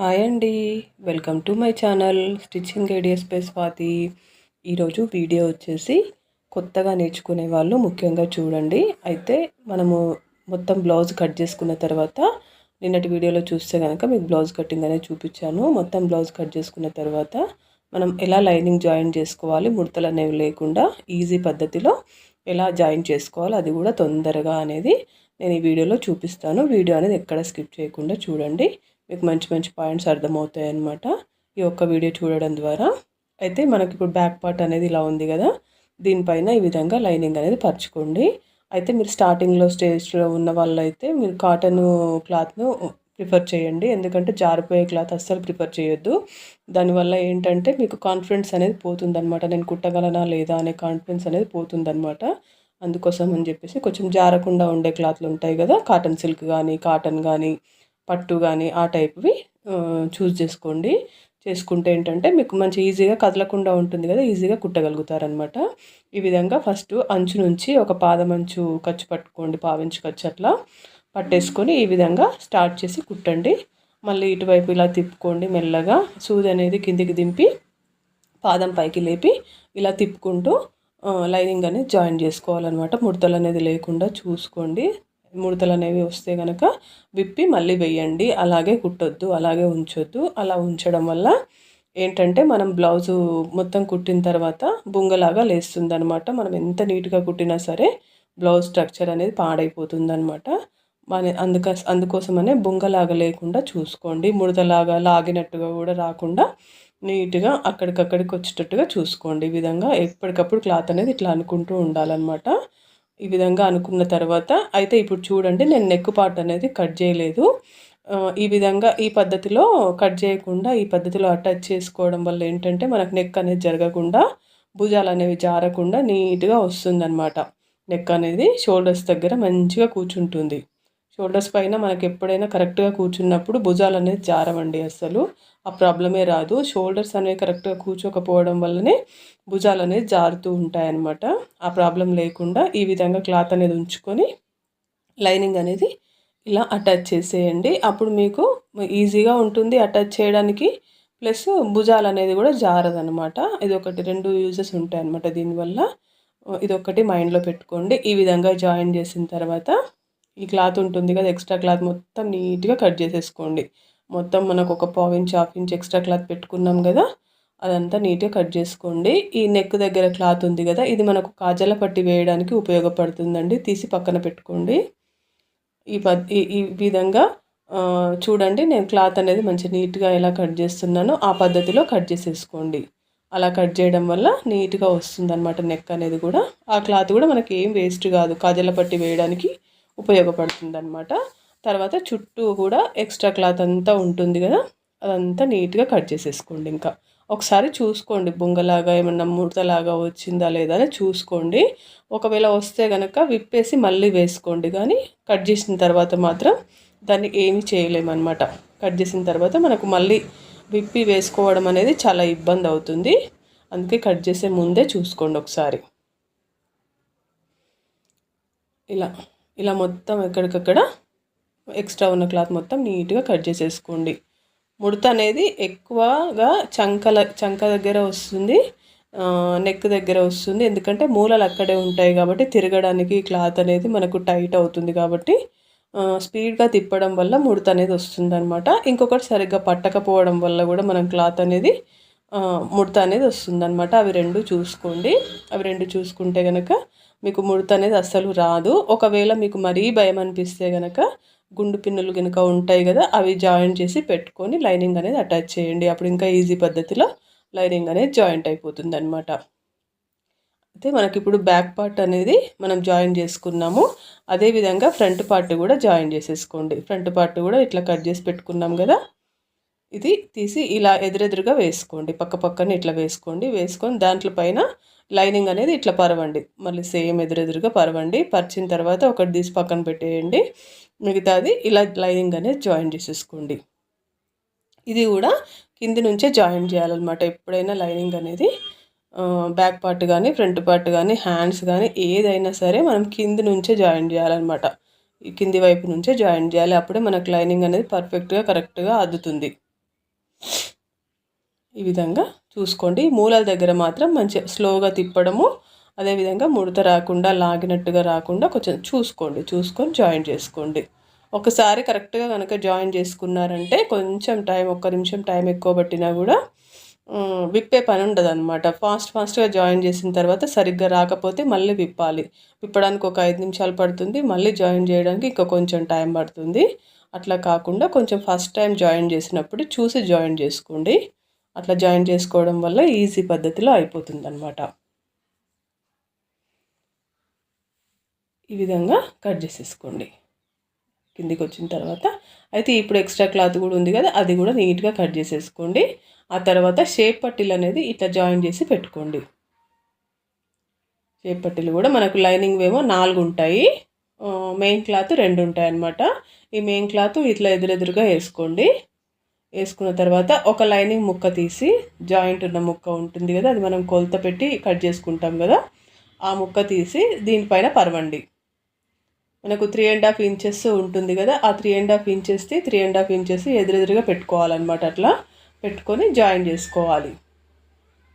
Hi అండి. Welcome to my channel stitching ideas by Swathi. ఈరోజు video వచ్చేసి కొత్తగా నేర్చుకునే వాళ్ళు ముఖ్యంగా చూడండి. అయితే మనము మొత్తం బ్లౌజ్ కట్ చేసుకున్న తర్వాత నిన్నటి వీడియోలో చూస్తే కనుక మీకు బ్లౌజ్ కటింగ్ అనేది చూపించాను. మొత్తం బ్లౌజ్ కట్ చేసుకున్న తర్వాత మనం ఎలా లైనింగ్ జాయిన్ చేసుకోవాలి ముడతలు అనేవి లేకుండా ఈజీ పద్ధతిలో ఎలా జాయిన్ చేసుకోవాలి అది కూడా తొందరగా అనేది నేను ఈ వీడియోలో చూపిస్తాను. వీడియో అనేది ఎక్కడ స్కిప్ చేయకుండా చూడండి. మీకు మంచి మంచి పాయింట్స్ అర్థమవుతాయి అనమాట ఈ ఒక్క వీడియో చూడడం ద్వారా. అయితే మనకి ఇప్పుడు బ్యాక్ పార్ట్ అనేది ఇలా ఉంది కదా దీనిపైన ఈ విధంగా లైనింగ్ అనేది పరచుకోండి. అయితే మీరు స్టార్టింగ్లో స్టేజ్లో ఉన్న వాళ్ళైతే మీరు కాటన్ క్లాత్ను ప్రిఫర్ చేయండి. ఎందుకంటే జారిపోయే క్లాత్ అస్సలు ప్రిఫర్ చేయొద్దు. దానివల్ల ఏంటంటే మీకు కాన్ఫిడెన్స్ అనేది పోతుందనమాట నేను కుట్టగలనా లేదా అనే కాన్ఫిడెన్స్ అనేది పోతుందనమాట అందుకోసం అని చెప్పేసి కొంచెం జారకుండా ఉండే క్లాత్లు ఉంటాయి కదా కాటన్ సిల్క్ కానీ కాటన్ కానీ పట్టు కానీ ఆ టైప్వి చూస్ చేసుకోండి. చేసుకుంటే ఏంటంటే మీకు మంచి ఈజీగా కదలకుండా ఉంటుంది కదా ఈజీగా కుట్టగలుగుతారనమాట. ఈ విధంగా ఫస్ట్ అంచు నుంచి ఒక పాదం అంచు ఖర్చు పట్టుకోండి పావించు ఖర్చు అట్లా పట్టేసుకొని ఈ విధంగా స్టార్ట్ చేసి కుట్టండి. మళ్ళీ ఇటువైపు ఇలా తిప్పుకోండి మెల్లగా. సూది అనేది కిందికి దింపి పాదం పైకి లేపి ఇలా తిప్పుకుంటూ లైనింగ్ అనేది జాయిన్ చేసుకోవాలన్నమాట ముడతలు అనేది లేకుండా చూసుకోండి. ముడతలు అనేవి వస్తే కనుక విప్పి మళ్ళీ వేయండి. అలాగే కుట్టొద్దు అలాగే ఉంచొద్దు. అలా ఉంచడం వల్ల ఏంటంటే మనం బ్లౌజు మొత్తం కుట్టిన తర్వాత బుంగలాగా లేస్తుంది అనమాట మనం ఎంత నీట్గా కుట్టినా సరే బ్లౌజ్ స్ట్రక్చర్ అనేది పాడైపోతుంది అనమాట మన అందుక అందుకోసమనే బుంగలాగా లేకుండా చూసుకోండి. ముడతలాగా లాగినట్టుగా కూడా రాకుండా నీట్గా అక్కడికక్కడికి వచ్చేటట్టుగా చూసుకోండి. ఈ విధంగా ఎప్పటికప్పుడు క్లాత్ అనేది ఇట్లా అనుకుంటూ ఉండాలన్నమాట. ఈ విధంగా అనుకున్న తర్వాత అయితే ఇప్పుడు చూడండి నేను నెక్ పార్ట్ అనేది కట్ చేయలేదు. ఈ విధంగా ఈ పద్ధతిలో కట్ చేయకుండా ఈ పద్ధతిలో అటాచ్ చేసుకోవడం వల్ల ఏంటంటే మనకు నెక్ అనేది జరగకుండా భుజాలు అనేవి జారకుండా నీట్గా వస్తుందన్నమాట. నెక్ అనేది షోల్డర్స్ దగ్గర మంచిగా కూర్చుంటుంది. షోల్డర్స్ పైన మనకి ఎప్పుడైనా కరెక్ట్గా కూర్చున్నప్పుడు భుజాలు అనేది జారవండి అసలు. ఆ ప్రాబ్లమే రాదు. షోల్డర్స్ అనేవి కరెక్ట్గా కూర్చోకపోవడం వల్లనే భుజాలు అనేది జారుతూ ఉంటాయన్నమాట. ఆ ప్రాబ్లం లేకుండా ఈ విధంగా క్లాత్ అనేది ఉంచుకొని లైనింగ్ అనేది ఇలా అటాచ్ చేసేయండి. అప్పుడు మీకు ఈజీగా ఉంటుంది అటాచ్ చేయడానికి. ప్లస్ భుజాలు అనేది కూడా జారదనమాట ఇది ఒకటి రెండు యూజెస్ ఉంటాయి అన్నమాట దీనివల్ల ఇదొకటి మైండ్లో పెట్టుకోండి. ఈ విధంగా జాయిన్ చేసిన తర్వాత ఈ క్లాత్ ఉంటుంది కదా ఎక్స్ట్రా క్లాత్ మొత్తం నీట్గా కట్ చేసేసుకోండి. మొత్తం మనకు ఒక పావు inch half inch extra cloth పెట్టుకున్నాం కదా అదంతా నీట్గా కట్ చేసుకోండి. ఈ నెక్ దగ్గర క్లాత్ ఉంది కదా ఇది మనకు కాజల పట్టి వేయడానికి ఉపయోగపడుతుందండి. తీసి పక్కన పెట్టుకోండి. ఈ పద్ ఈ విధంగా చూడండి నేను క్లాత్ అనేది మంచి నీట్గా ఎలా కట్ చేస్తున్నానో ఆ పద్ధతిలో కట్ చేసేసుకోండి. అలా కట్ చేయడం వల్ల నీట్గా వస్తుంది అనమాట నెక్ అనేది కూడా. ఆ క్లాత్ కూడా మనకి ఏం వేస్ట్ కాదు. కాజల పట్టి వేయడానికి ఉపయోగపడుతుంది అనమాట తర్వాత చుట్టూ కూడా ఎక్స్ట్రా క్లాత్ అంతా ఉంటుంది కదా అదంతా నీట్గా కట్ చేసేసుకోండి ఇంకా. ఒకసారి చూసుకోండి బొంగలాగా ఏమన్నా ముడతలాగా వచ్చిందా లేదా అని చూసుకోండి. ఒకవేళ వస్తే కనుక విప్పేసి మళ్ళీ వేసుకోండి కానీ కట్ చేసిన తర్వాత మాత్రం దాన్ని ఏమీ చేయలేమన్నమాట. కట్ చేసిన తర్వాత మనకు మళ్ళీ విప్పి వేసుకోవడం అనేది చాలా ఇబ్బంది అవుతుంది. అందుకే కట్ చేసే ముందే చూసుకోండి ఒకసారి. ఇలా. ఇలా మొత్తం ఎక్కడికక్కడ ఎక్స్ట్రా ఉన్న క్లాత్ మొత్తం నీట్గా కట్ చేసేసుకోండి. ముడత అనేది ఎక్కువగా చంకల చంక దగ్గర వస్తుంది నెక్ దగ్గర వస్తుంది. ఎందుకంటే మూలలు అక్కడే ఉంటాయి కాబట్టి తిరగడానికి క్లాత్ అనేది మనకు టైట్ అవుతుంది కాబట్టి స్పీడ్గా తిప్పడం వల్ల ముడత అనేది వస్తుంది అనమాట ఇంకొకటి సరిగ్గా పట్టకపోవడం వల్ల కూడా మనం క్లాత్ అనేది ముడత అనేది వస్తుంది అనమాట అవి రెండు చూసుకోండి. అవి రెండు చూసుకుంటే కనుక మీకు ముడత అనేది అస్సలు రాదు. ఒకవేళ మీకు మరీ భయం అనిపిస్తే కనుక గుండు పిన్నులు కనుక ఉంటాయి కదా అవి జాయిన్ చేసి పెట్టుకొని లైనింగ్ అనేది అటాచ్ చేయండి. అప్పుడు ఇంకా ఈజీ పద్ధతిలో లైనింగ్ అనేది జాయింట్ అయిపోతుంది అనమాట అయితే మనకి ఇప్పుడు బ్యాక్ పార్ట్ అనేది మనం జాయిన్ చేసుకున్నాము. అదేవిధంగా ఫ్రంట్ పార్ట్ కూడా జాయిన్ చేసేసుకోండి. ఫ్రంట్ పార్ట్ కూడా ఇట్లా కట్ చేసి పెట్టుకున్నాం కదా. ఇది తీసి ఇలా ఎదురెదురుగా వేసుకోండి. పక్క పక్కన ఇట్లా వేసుకోండి. వేసుకొని దాంట్లో పైన లైనింగ్ అనేది ఇట్లా పరవండి. మళ్ళీ సేమ్ ఎదురెదురుగా పరవండి. పరిచిన తర్వాత ఒకటి తీసి పక్కన పెట్టేయండి. మిగతాది ఇలా లైనింగ్ అనేది జాయిన్ చేసేసుకోండి. ఇది కూడా కింది నుంచే జాయిన్ చేయాలన్నమాట. ఎప్పుడైనా లైనింగ్ అనేది బ్యాక్ పార్ట్ కానీ ఫ్రంట్ పార్ట్ కానీ హ్యాండ్స్ కానీ ఏదైనా సరే మనం కింది నుంచే జాయిన్ చేయాలన్నమాట. కింది వైపు నుంచే జాయిన్ చేయాలి. అప్పుడే మనకు లైనింగ్ అనేది పర్ఫెక్ట్గా కరెక్ట్గా అద్దుతుంది. ఈ విధంగా చూసుకోండి. మూలల దగ్గర మాత్రం మంచి స్లోగా తిప్పడము అదేవిధంగా ముడత రాకుండా లాగినట్టుగా రాకుండా కొంచెం చూసుకోండి. చూసుకొని జాయిన్ చేసుకోండి. ఒకసారి కరెక్ట్గా కనుక జాయిన్ చేసుకున్నారంటే కొంచెం టైం ఒక్క నిమిషం టైం ఎక్కువ పట్టినా కూడా విప్పే పని ఉండదు అనమాట ఫాస్ట్ ఫాస్ట్గా జాయిన్ చేసిన తర్వాత సరిగ్గా రాకపోతే మళ్ళీ విప్పాలి. విప్పడానికి ఒక ఐదు నిమిషాలు పడుతుంది. మళ్ళీ జాయిన్ చేయడానికి ఇంకా కొంచెం టైం పడుతుంది. అట్లా కాకుండా కొంచెం ఫస్ట్ టైం జాయిన్ చేసినప్పుడు చూసి జాయిన్ చేసుకోండి. అట్లా జాయిన్ చేసుకోవడం వల్ల ఈజీ పద్ధతిలో అయిపోతుంది అనమాట ఈ విధంగా కట్ చేసేసుకోండి. కిందికి వచ్చిన తర్వాత అయితే ఇప్పుడు ఎక్స్ట్రా క్లాత్ కూడా ఉంది కదా అది కూడా నీట్గా కట్ చేసేసుకోండి. ఆ తర్వాత షేప్ పట్టీలు అనేది ఇట్లా జాయిన్ చేసి పెట్టుకోండి. షేప్ పట్టీలు కూడా మనకు లైనింగ్ ఏమో నాలుగు ఉంటాయి. మెయిన్ క్లాత్ రెండు ఉంటాయి అన్నమాట ఈ మెయిన్ క్లాత్ ఇట్లా ఎదురెదురుగా వేసుకోండి. వేసుకున్న తర్వాత ఒక లైనింగ్ ముక్క తీసి జాయింట్ ఉన్న ముక్క ఉంటుంది కదా అది మనం కొలత పెట్టి కట్ చేసుకుంటాం కదా ఆ ముక్క తీసి దీనిపైన పరవండి. మనకు త్రీ అండ్ హాఫ్ ఇంచెస్ ఉంటుంది కదా ఆ త్రీ అండ్ హాఫ్ ఇంచెస్ది త్రీ అండ్ హాఫ్ ఇంచెస్ ఎదురెదురుగా పెట్టుకోవాలన్నమాట అట్లా. పెట్టుకొని జాయిన్ చేసుకోవాలి.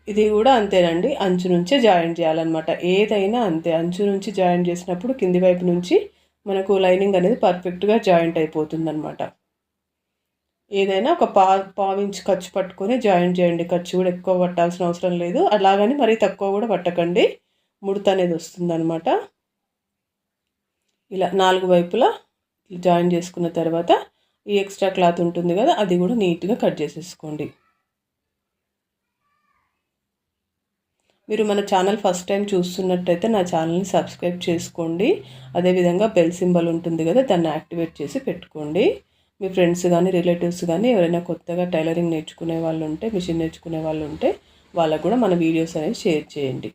ఇది కూడా అంతేనండి. అంచు నుంచే జాయిన్ చేయాలన్నమాట. ఏదైనా అంతే. అంచు నుంచి జాయిన్ చేసినప్పుడు కింది వైపు నుంచి మనకు లైనింగ్ అనేది పర్ఫెక్ట్గా జాయింట్ అయిపోతుంది అనమాట ఏదైనా ఒక పా పావించి ఖర్చు పట్టుకొని జాయిన్ చేయండి. ఖర్చు కూడా ఎక్కువ పట్టాల్సిన అవసరం లేదు. అలాగని మరీ తక్కువ కూడా పట్టకండి. ముడత అనేది వస్తుందన్నమాట. ఇలా నాలుగు వైపులా జాయిన్ చేసుకున్న తర్వాత ఈ ఎక్స్ట్రా క్లాత్ ఉంటుంది కదా అది కూడా నీట్గా కట్ చేసేసుకోండి. మీరు మన ఛానల్ ఫస్ట్ టైం చూస్తున్నట్టయితే నా ఛానల్ని సబ్స్క్రైబ్ చేసుకోండి. అదేవిధంగా బెల్ సింబల్ ఉంటుంది కదా దాన్ని యాక్టివేట్ చేసి పెట్టుకోండి. మీ ఫ్రెండ్స్ కానీ రిలేటివ్స్ కానీ ఎవరైనా కొత్తగా టైలరింగ్ నేర్చుకునే వాళ్ళు ఉంటే మిషన్ నేర్చుకునే వాళ్ళు ఉంటే వాళ్ళకు కూడా మన వీడియోస్ అనేది షేర్ చేయండి.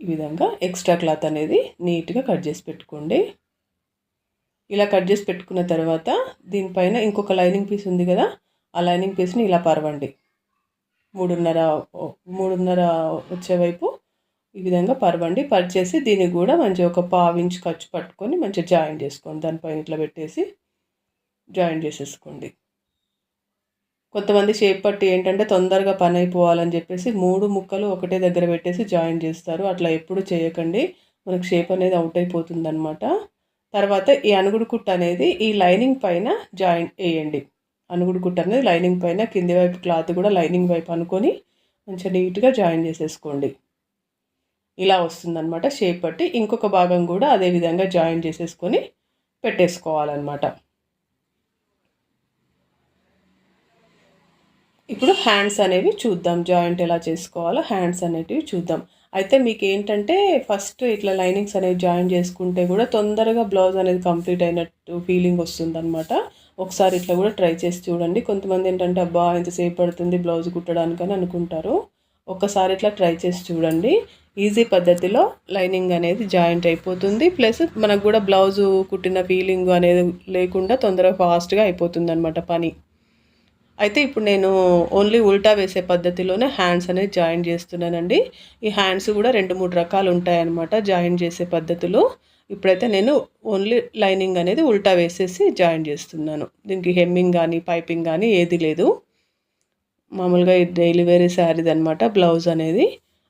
ఈ విధంగా ఎక్స్ట్రా క్లాత్ అనేది నీట్గా కట్ చేసి పెట్టుకోండి. ఇలా కట్ చేసి పెట్టుకున్న తర్వాత దీనిపైన ఇంకొక లైనింగ్ పీస్ ఉంది కదా ఆ లైనింగ్ పీస్ని ఇలా పరవండి. మూడున్నర మూడున్నర వచ్చే వైపు ఈ విధంగా పరవండి పరిచేసి దీన్ని కూడా మంచిగా ఒక పావించి ఖర్చు పట్టుకొని మంచిగా జాయిన్ చేసుకోండి. దానిపైన ఇట్లా పెట్టేసి జాయిన్ చేసేసుకోండి. కొంతమంది షేప్ పట్టి ఏంటంటే తొందరగా పని అయిపోవాలని చెప్పేసి మూడు ముక్కలు ఒకటే దగ్గర పెట్టేసి జాయిన్ చేస్తారు. అట్లా ఎప్పుడు చేయకండి. మనకు షేప్ అనేది అవుట్ అయిపోతుంది అనమాట తర్వాత ఈ అనుగుడు కుట్ అనేది ఈ లైనింగ్ పైన జాయిన్ వేయండి అనుగుడు కుట్ట లైనింగ్ పైన కింది వైపు క్లాత్ కూడా లైనింగ్ వైపు అనుకొని మంచిగా నీట్గా జాయిన్ చేసేసుకోండి. ఇలా వస్తుందన్నమాట షేప్ పట్టి ఇంకొక భాగం కూడా అదే విధంగా జాయిన్ చేసేసుకొని పెట్టేసుకోవాలన్నమాట. ఇప్పుడు హ్యాండ్స్ అనేవి చూద్దాం. జాయింట్ ఎలా చేసుకోవాలో హ్యాండ్స్ అనేటివి చూద్దాం. అయితే మీకు ఏంటంటే ఫస్ట్ ఇట్లా లైనింగ్స్ అనేవి జాయిన్ చేసుకుంటే కూడా తొందరగా బ్లౌజ్ అనేది కంప్లీట్ అయినట్టు ఫీలింగ్ వస్తుందన్నమాట. ఒకసారి ఇట్లా కూడా ట్రై చేసి చూడండి. కొంతమంది ఏంటంటే అబ్బా ఎంతసేపు పడుతుంది బ్లౌజ్ కుట్టడానికని అనుకుంటారు. ఒక్కసారి ఇట్లా ట్రై చేసి చూడండి. ఈజీ పద్ధతిలో లైనింగ్ అనేది జాయింట్ అయిపోతుంది. ప్లస్ మనకు కూడా బ్లౌజు కుట్టిన ఫీలింగ్ అనేది లేకుండా తొందరగా ఫాస్ట్గా అయిపోతుంది అనమాట పని. అయితే ఇప్పుడు నేను ఓన్లీ ఉల్టా వేసే పద్ధతిలోనే హ్యాండ్స్ అనేది జాయిన్ చేస్తున్నానండి. ఈ హ్యాండ్స్ కూడా రెండు మూడు రకాలు ఉంటాయన్నమాట జాయిన్ చేసే పద్ధతులు. ఇప్పుడైతే నేను ఓన్లీ లైనింగ్ అనేది ఉల్టా వేసేసి జాయిన్ చేస్తున్నాను. దీనికి హెమ్మింగ్ కానీ పైపింగ్ కానీ ఏది లేదు. మామూలుగా డైలీ వేరే శారీది అనమాట బ్లౌజ్ అనేది.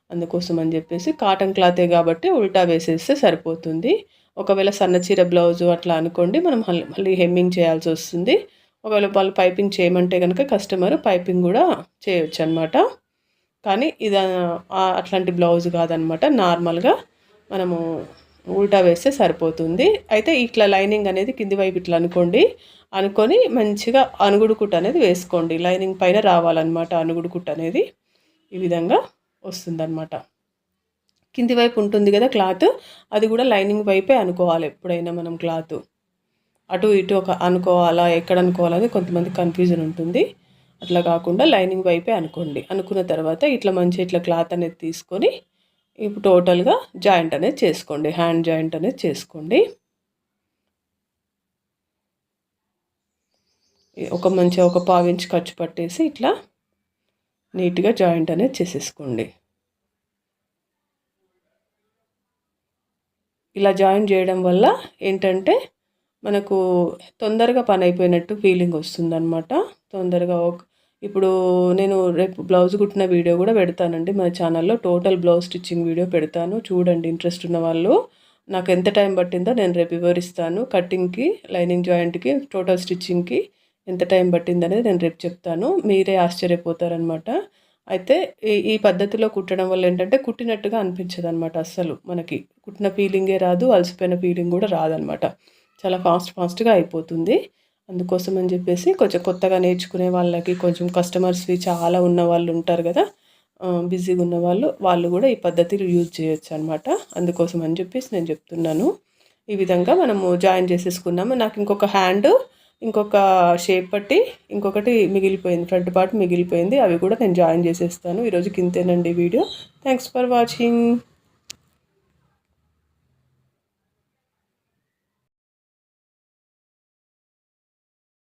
అందుకోసం అని చెప్పేసి కాటన్ క్లాతే కాబట్టి ఉల్టా వేసేస్తే సరిపోతుంది. ఒకవేళ సన్నచీర బ్లౌజు అట్లా అనుకోండి మనం మళ్ళీ హెమ్మింగ్ చేయాల్సి వస్తుంది. ఒకవేళ వాళ్ళు పైపింగ్ చేయమంటే కనుక కస్టమర్ పైపింగ్ కూడా చేయొచ్చు అనమాట కానీ ఇది అట్లాంటి బ్లౌజ్ కాదనమాట నార్మల్గా మనము ఉల్టా వేస్తే సరిపోతుంది. అయితే ఇట్లా లైనింగ్ అనేది కింది వైపు ఇట్లా అనుకోండి. అనుకొని మంచిగా అనుగుడు కుట్ట అనేది వేసుకోండి. లైనింగ్ పైన రావాలన్నమాట అనుగుడు కుట్ట అనేది. ఈ విధంగా వస్తుందన్నమాట. కింది వైపు ఉంటుంది కదా క్లాత్ అది కూడా లైనింగ్ వైపే అనుకోవాలి ఎప్పుడైనా మనం క్లాత్. అటు ఇటు ఒక అనుకోవాలా ఎక్కడ అనుకోవాలని కొంతమంది కన్ఫ్యూజన్ ఉంటుంది. అట్లా కాకుండా లైనింగ్ వైపే అనుకోండి. అనుకున్న తర్వాత ఇట్లా మంచి ఇట్లా క్లాత్ అనేది తీసుకొని ఇప్పుడు టోటల్గా జాయింట్ అనేది చేసుకోండి. హ్యాండ్ జాయింట్ అనేది చేసుకోండి. ఒక మంచి ఒక పావించి ఖర్చు పట్టేసి ఇట్లా నీట్గా జాయింట్ అనేది చేసేసుకోండి. ఇలా జాయిన్ చేయడం వల్ల ఏంటంటే మనకు తొందరగా పని అయిపోయినట్టు ఫీలింగ్ వస్తుందన్నమాట. తొందరగా ఒక ఇప్పుడు నేను రేపు బ్లౌజ్ కుట్టిన వీడియో కూడా పెడతానండి. మన ఛానల్లో టోటల్ బ్లౌజ్ స్టిచ్చింగ్ వీడియో పెడతాను. చూడండి ఇంట్రెస్ట్ ఉన్న వాళ్ళు. నాకు ఎంత టైం పట్టిందో నేను రేపు వివరిస్తాను. కటింగ్కి లైనింగ్ జాయింట్కి టోటల్ స్టిచ్చింగ్కి ఎంత టైం పట్టింది అనేది నేను రేపు చెప్తాను. మీరే ఆశ్చర్యపోతారనమాట అయితే ఈ ఈ పద్ధతిలో కుట్టడం వల్ల ఏంటంటే కుట్టినట్టుగా అనిపించదు అనమాట అస్సలు మనకి. కుట్టిన ఫీలింగే రాదు అలసిపోయిన ఫీలింగ్ కూడా రాదనమాట చాలా ఫాస్ట్ ఫాస్ట్గా అయిపోతుంది. అందుకోసం అని చెప్పేసి కొంచెం కొత్తగా నేర్చుకునే వాళ్ళకి కొంచెం కస్టమర్స్వి చాలా ఉన్న వాళ్ళు ఉంటారు కదా బిజీగా ఉన్న వాళ్ళు వాళ్ళు కూడా ఈ పద్ధతిలో యూజ్ చేయొచ్చు అనమాట అందుకోసం అని చెప్పేసి నేను చెప్తున్నాను. ఈ విధంగా మనము జాయిన్ చేసేసుకున్నాము. నాకు ఇంకొక హ్యాండ్ ఇంకొక షేప్ పట్టి ఇంకొకటి మిగిలిపోయింది ఫ్రంట్ పార్ట్ మిగిలిపోయింది. అవి కూడా నేను జాయిన్ చేసేస్తాను. ఈరోజు కింతేనండి వీడియో. Thanks for watching